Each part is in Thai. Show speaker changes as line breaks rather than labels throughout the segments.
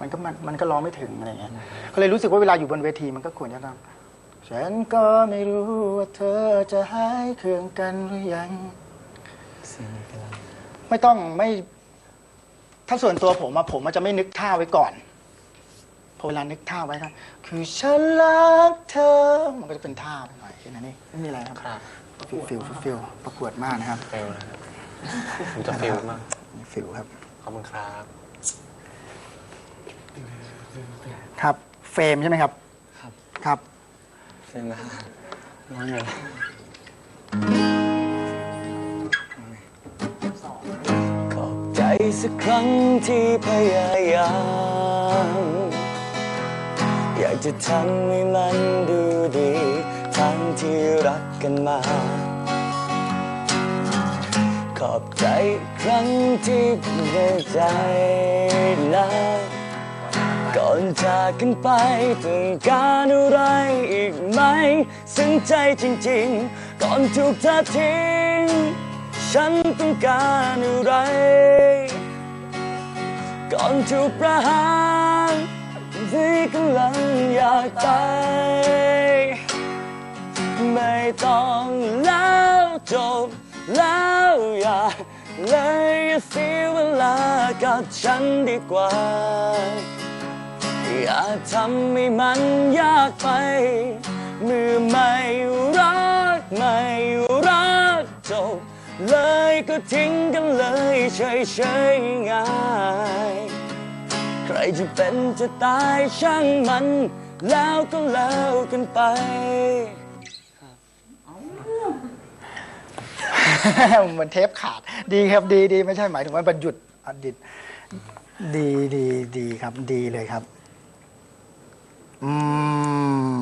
มันก็มันมันก็ร้องไม่ถึงอะไรเงี้ยก็เลยรู้สึกว่าเวลาอยู่บนเวทีมันก็ควรจะต้องฉันก็ไม่รู้ว่าเธอจะหายเครื่องกันหรือยัง
เสียงกำลัง
ไม่ต้องไม่ ถ้าส่วนตัวผมอะผมมันจะไม่นึกท่าไว้ก่อนพอเวลานึกท่าไว้ครับคือฉันรักเธอ มันก็จะเป็นท่าไปหน่อยแค่นั้นนี่ไม่มีอะไรครับ
ครับ
ฟิลฟิลฟิลฟิลประกวดมากนะครับ
ฟิลนะครับผมจะฟิลมาก
ฟิลครับ
ขอบคุณครับ
ครับ เฟรมใช่ไหมครับ
ครับ
ครับ
เสียงนะน้อยเลยขอบใจสักครั้งที่พยายาม อยากจะทำให้มันดูดีทั้งที่รักกันมา ขอบใจครั้งที่เปิดใจแล้ว ก่อนจากกันไปต้องการอะไรอีกไหม ซึ้งใจจริงๆ ก่อนถูกเธอทิ้ง ฉันต้องการอะไร ก่อนถูกประหารที่กำลังอยากตายไม่ต้องแล้วจบแล้วอย่าเลยอย่าเสียเวลากับฉันดีกว่า อย่าทำให้มันยากไปเมื่อไม่รักไม่รักจบเลยก็ทิ้งกันเลยเฉยๆง่าย ใครจะเป็นจะตายช่างมัน แล้วก็แล้วกันไป
เหมือนเทปขาด ดีครับดีดีไม่ใช่หมายถึงว่าบรรยุดอดิตดีดีดีครับดีเลยครับ อื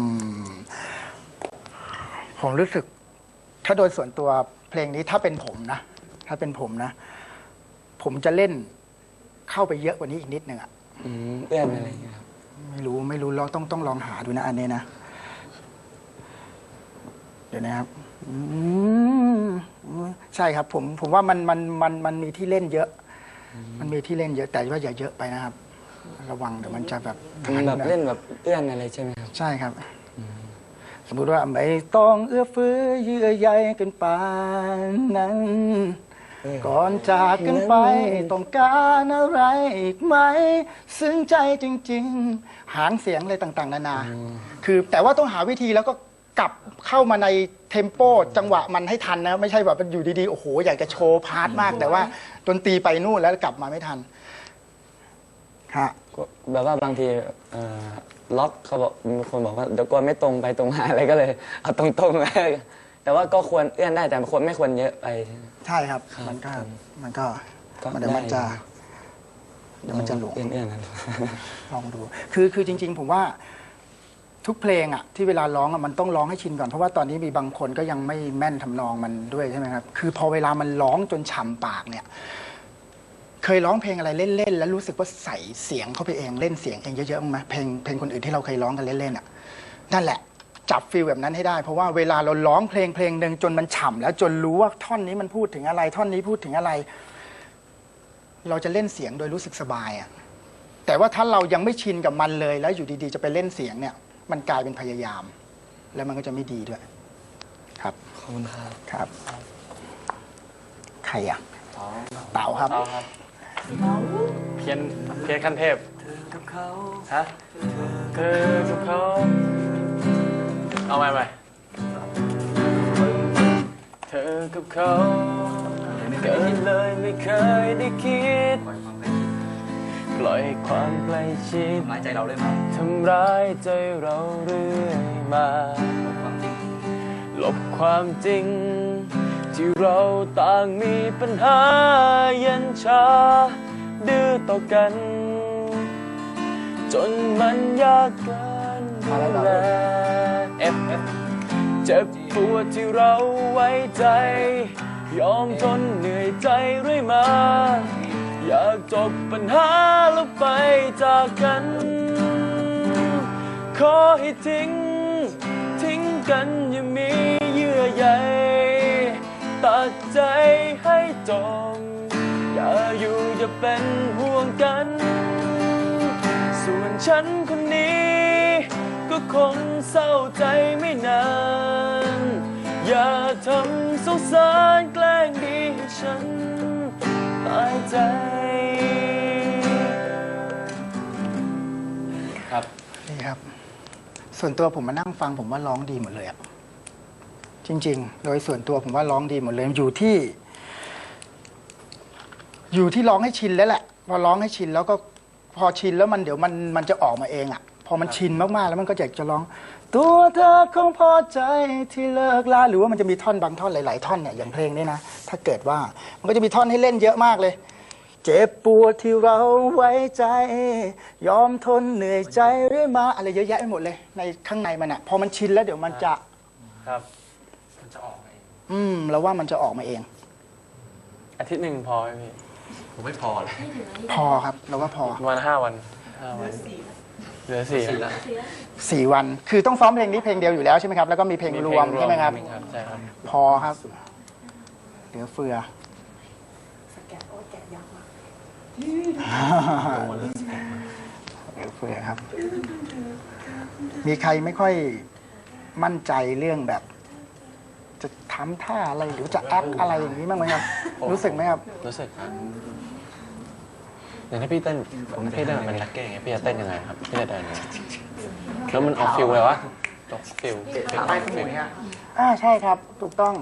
ม ผมรู้สึก ถ้าโดยส่วนตัวเพลงนี้ถ้าเป็นผมนะ ถ้าเป็นผมนะ ผมจะเล่นเข้าไปเยอะกว่านี้อีกนิดนึงอะ
อืมเอื้อนอะไรอย่างเงี้ยครับ
ไม่รู้ไม่รู้ลองต้องต้องลองหาดูนะอันนี้นะ เดี๋ยวนะครับอืมใช่ครับ ผมผมว่ามันมันมันมันมีที่เล่นเยอะ มันมีที่เล่นเยอะแต่ว่าอย่าเยอะไปนะครับ ระวังเดี๋ยวมันจะแบบ
อืมแบบเล่นแบบเอื้อนอะไรใช่ไหมครับ
ใช่ครับ สมมุติว่าไม่ต้องเอื้อเฟื้อเยื่อใยกันปานนั้น
เออ
ก่อนจากกันไปต้องการอะไรอีกไหม ซึ้งใจจริง ๆ หางเสียงอะไรต่าง ๆ นานา คือแต่ว่าต้องหาวิธีแล้วก็กลับเข้ามาในเทมโปจังหวะมันให้ทันนะ ไม่ใช่แบบอยู่ดีๆ โอ้โห อยากจะโชว์พาร์ทมาก แต่ว่าดนตรีไปนู่นแล้วกลับมาไม่ทัน ฮะ
ก็แบบว่าบางทีเอ่อล็อกเขาบอกมีคนบอกว่าเดี๋ยวกลัวไม่ตรงไปตรงมาอะไรก็เลยเอาตรงๆเลยแต่ว่าก็ควรเอื้อนได้แต่ควรไม่ควรเยอะไปใช่ไหม
ใช่ครับ
ครับ
มันก็
ครับ
มันก็
ก็
มันเดี๋ยวมัน
ได้
จะ เดี๋ยวมันจะหลง
เอื้อนๆนั้น
ลองดู คือคือจริง ๆ ผมว่าทุกเพลงอะที่เวลาร้องอะมันต้องร้องให้ชินก่อน เพราะว่าตอนนี้มีบางคนก็ยังไม่แม่นทำนองมันด้วยใช่ไหมครับ คือพอเวลามันร้องจนฉ่ำปากเนี่ย เคยร้องเพลงอะไรเล่นๆแล้วรู้สึกว่าใส่เสียงเข้าไปเองเล่นเสียงเองเยอะๆบ้างไหมเพลงเพลงคนอื่นที่เราเคยร้องกันเล่นๆอะนั่นแหละ จับฟีลแบบนั้นให้ได้ เพราะว่าเวลาเราร้องเพลงเพลงหนึ่งจนมันฉ่ำแล้วจนรู้ว่าท่อนนี้มันพูดถึงอะไร ท่อนนี้พูดถึงอะไร เราจะเล่นเสียงโดยรู้สึกสบายอะแต่ว่าถ้าเรายังไม่ชินกับมันเลยแล้วอยู่ดีๆ จะไปเล่นเสียงเนี่ย มันกลายเป็นพยายาม แล้วมันก็จะไม่ดีด้วย ครับ
ขอบคุณครับ
ครับ ใครอะเต๋าครับ
เตาครับ เพียนเพียนขั้นเทพฮะเธอกับเขาเอาใหม่ใหม่เธอกับเขาเกิดเลยไม่เคยได้คิด ปล่อยความใกล้ชิด
หมายใจเราได้ไหม
ทำร้ายใจเราเรื่อยมา
ความจริง
ลบความจริง ที่เราต่างมีปัญหาเย็นชา ดื้อต่อกัน จนมันยากเกินดูแลเอฟเจ็บปวดที่เราไว้ใจ ยอมทนเหนื่อยใจเรื่อยมา อยากจบปัญหาแล้วไปจากกัน ขอให้ทิ้ง ทิ้งกันอย่ามีเยื่อใยตัด ใจให้จม อย่าอยู่อย่าเป็นห่วงกัน ส่วนฉันคนนี้ ก็คงเศร้าใจไม่นาน อย่าทำสงสารแกล้งดีให้ฉันตายใจ ครับ
นี่ครับ ส่วนตัวผมมานั่งฟังผมว่าร้องดีหมดเลยอะ จริง ๆ โดยส่วนตัวผมว่าร้องดีหมดเลยอยู่ที่ อยู่ที่ร้องให้ชินแล้วแหละ พอร้องให้ชินแล้วก็พอชินแล้วมันเดี๋ยวมันมันจะออกมาเองอะพอมันชินมากๆแล้วมันก็อยากจะร้อง ตัวเธอคงพอใจที่เลิกลาหรือว่ามันจะมีท่อนบางท่อนหลาย ๆ ท่อนเนี่ยอย่างเพลงนี้นะถ้าเกิดว่ามันก็จะมีท่อนให้เล่นเยอะมากเลย เจ็บปวดที่เราไว้ใจ ยอมทนเหนื่อยใจเรื่อยมาอะไรเยอะแยะไปหมดเลย ในข้างในมันอะพอมันชินแล้วเดี๋ยวมันจะ
ครับ
อืมแล้วว่ามันจะออกมาเอง
อาทิตย์หนึ่งพอไหมพี่
ผมไม่พอเลย
พอครับเราว่าพอ
ประมาณห้าวันห้าวันเหลือสี่
สี่ละ
สี่วัน คือต้องซ้อมเพลงนี้เพลงเดียวอยู่แล้วใช่ไหมครับแล้วก็มีเพลงรวมใช่ไหมครับ
ใช่ครับ
พอครับ เหลือเฟือเหลือเฟือครับ มีใครไม่ค่อยมั่นใจเรื่องแบบจะ ทำท่าอะไรหรือจะแอคอะไรอย่างนี้บ้างไหมครับ รู้สึกไหมครับ
รู้สึกครับอย่างที่พี่เต้นพี่เต้นเป็นนักเก้งไงพี่จะเต้นยังไงครับพี่จะเดินยังไงแล้วมันออกฟิลเลยวะตกฟิลฟิลฟิลฟิล
อ่าใช่ครับถูกต้อง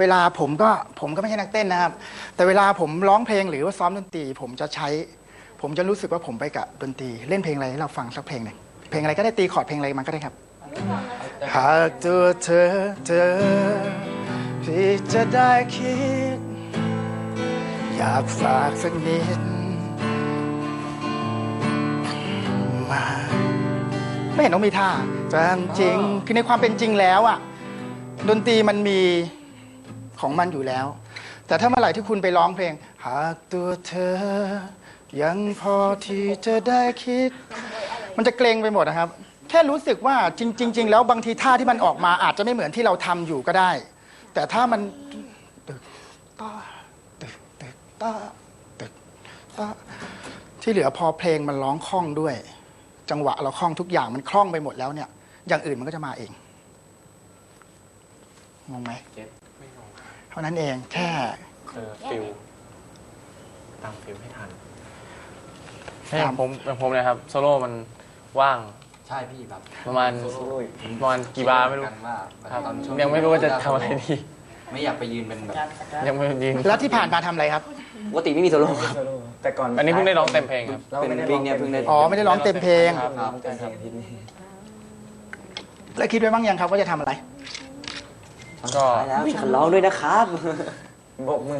เวลาผมก็ผมก็ไม่ใช่นักเต้นนะครับ แต่เวลาผมร้องเพลงหรือว่าซ้อมดนตรี ผมจะใช้ ผมจะรู้สึกว่าผมไปกับดนตรี เล่นเพลงอะไรให้เราฟังสักเพลงหนึ่งเพลงอะไรก็ได้ตีคอร์ดเพลงอะไรมันก็ได้ครับหากตัวเธอเธอ ที่จะได้คิด อยากฝากสักนิด มา ไม่เห็นต้องมีท่าแต่จริงคือในความเป็นจริงแล้วอะดนตรีมันมีของมันอยู่แล้ว แต่ถ้าเมื่อไหร่ที่คุณไปร้องเพลง หากตัวเธอ ยังพอที่จะได้คิด มันจะเกรงไปหมดนะครับ แค่รู้สึกว่าจริงจริงๆแล้วบางทีท่าที่มันออกมาอาจจะไม่เหมือนที่เราทำอยู่ก็ได้ แต่ถ้ามันตึกต้าตึกตึกต้าตึกต้าที่เหลือพอเพลงมันร้องคล่องด้วย จังหวะเราคล่องทุกอย่างมันคล่องไปหมดแล้วเนี่ย อย่างอื่นมันก็จะมาเองงงไหม
เก็ตไม่งง
เท่านั้นเองแค่
คือฟิลตามฟิลให้ทัน ให้อย่างผมอย่างผมเนะครับโซโล่มันว่าง
ใช่พี่แบบ
ประมาณ
โซโล่
ประมาณกี่บาร์ไม่รู้
กันว่า
ครับ
ตอนช่ว
ยังไม่รู้ว่าจะทำอะไรดี
ไม่อยากไปยืนเป็นแบบ
ยังไม่ยิน
แล้วที่ผ่านมาทำอะไรครับ
ปกติไม่มีโซโล่ครับ
แต่ก่อน
อันนี้เพิ่งได้ร้องเต็มเพลงครับ
เป็นวิ่งเนี่ยเพิ่งได้
อ๋อ ไม่ได้ร้องเต็มเพลง
ครับ
ครับ
แต่ครับทีนี้
แล้วคิดไว้บ้างยังครับว่าจะทำอะไร
ก็
แล้วฉันร้องด้วยนะครับ
โบกมือ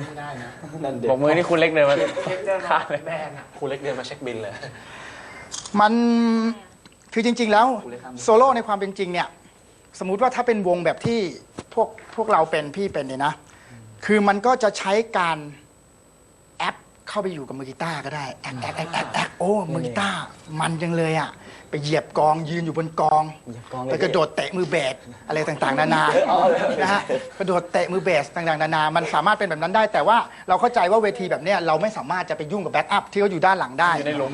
นั่นเด็ก
บอกมือนี่คุณเล็กเดินมา
เดิน
ค่า
มา
เลย
แบนอะ
คุณเล็กเดินมาเช็คบินเลย
มัน คือจริง ๆ แล้วโซโล่ในความเป็นจริงเนี่ยสมมุติว่าถ้าเป็นวงแบบที่พวกพวกเราเป็นพี่เป็นเนี่ยนะ คือมันก็จะใช้การ เข้าไปอยู่กับมือกีตาร์ก็ได้แอปแอปแอปแอปแอปโอ้มือกีตาร์มันจังเลยอะไปเหยียบกองยืนอยู่บนกองไปกระโดดเตะมือเบสอะไรต่างๆ นานานะฮะกระโดดเตะมือเบสต่างๆนานา มันสามารถเป็นแบบนั้นได้ แต่ว่าเราเข้าใจว่าเวทีแบบเนี้ยเราไม่สามารถจะไปยุ่งกับแบ็กอัพที่เขาอยู่ด้านหลังได้
จะได้ล้ม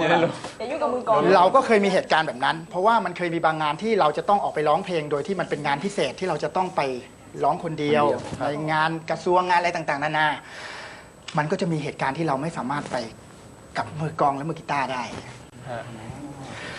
จะได้ล้ม
อย่ายุ่งกับมือกลอง
เราก็เคยมีเหตุการณ์แบบนั้น เพราะว่ามันเคยมีบางงานที่เราจะต้องออกไปร้องเพลงโดยที่มันเป็นงานพิเศษที่เราจะต้องไปร้องคนเดียวในงานกระทรวงงานอะไรต่างๆ นานา มันก็จะมีเหตุการณ์ที่เราไม่สามารถไปกับมือกลองและมือกีตาร์ได้
ฮะ